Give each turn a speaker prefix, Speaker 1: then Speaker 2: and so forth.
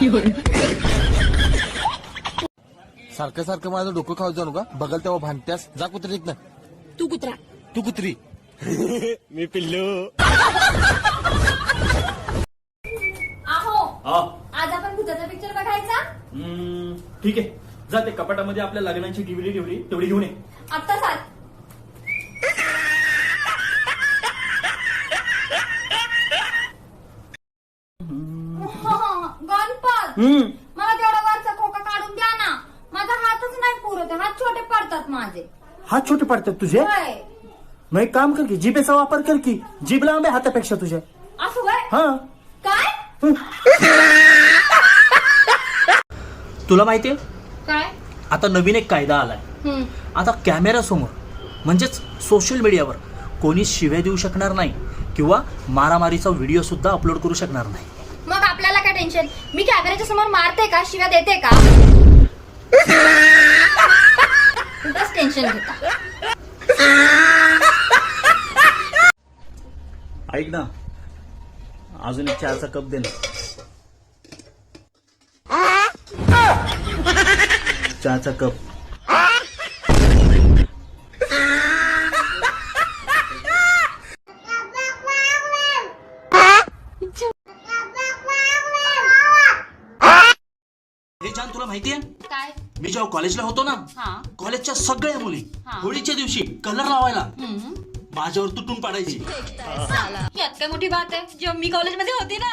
Speaker 1: सारखं सारखं माझं डोकं खाऊ जाऊ का बघल तेव्हा भांडत्यास. जा कुत्री ना
Speaker 2: तू कुत्रा.
Speaker 1: तू कुत्री. मी पिल्लू.
Speaker 2: आहो.
Speaker 3: हा.
Speaker 2: आज आपण भूताचा पिक्चर बघायचा?
Speaker 3: हम्म, ठीक आहे. जा ते कपाटामध्ये आपल्या लग्नाची डिव्हिडी ठेवली तेवढी घेऊन ये.
Speaker 2: आत्ता चाल.
Speaker 3: हम्म,
Speaker 2: मला तेवढा वरचा खोका काढून द्या ना. माझा हातच नाही पुरत हात छोटे पडतात माझे.
Speaker 4: हात छोटे पडतात तुझे?
Speaker 2: होय.
Speaker 4: मग एक काम कर की जिभेचा वापर कर की जीभ लांब आहे हातापेक्षा तुझ्या.
Speaker 2: असं
Speaker 4: हा.
Speaker 2: काय?
Speaker 4: तुला माहितीये?
Speaker 2: काय?
Speaker 4: आता नवीन एक कायदा आलाय.
Speaker 2: हम्म.
Speaker 4: आता कॅमेऱ्यासमोर म्हणजेच सोशल मीडियावर कोणी शिव्या देऊ शकणार नाही किंवा मारामारीचा व्हिडिओ सुद्धा अपलोड करू शकणार नाही.
Speaker 2: टेन्शन मी कॅमेऱ्याच्या समोर मारते का? शिव्या देते का? उगाच टेन्शन घेता.
Speaker 4: ऐक ना. अजून एक चहाचा कप दे ना. चहाचा कप. जान तुला माहितीये?
Speaker 2: काय?
Speaker 4: मी जेव्हा कॉलेजला होतो ना
Speaker 2: हा.
Speaker 4: कॉलेजच्या सगळ्या मुली
Speaker 2: हा.
Speaker 4: होळीच्या दिवशी कलर लावायला.
Speaker 2: हम्म.
Speaker 4: माझ्यावर तुटून पाडायची.
Speaker 2: यात काय मोठी बात आहे. जेव्हा मी कॉलेजमध्ये होती ना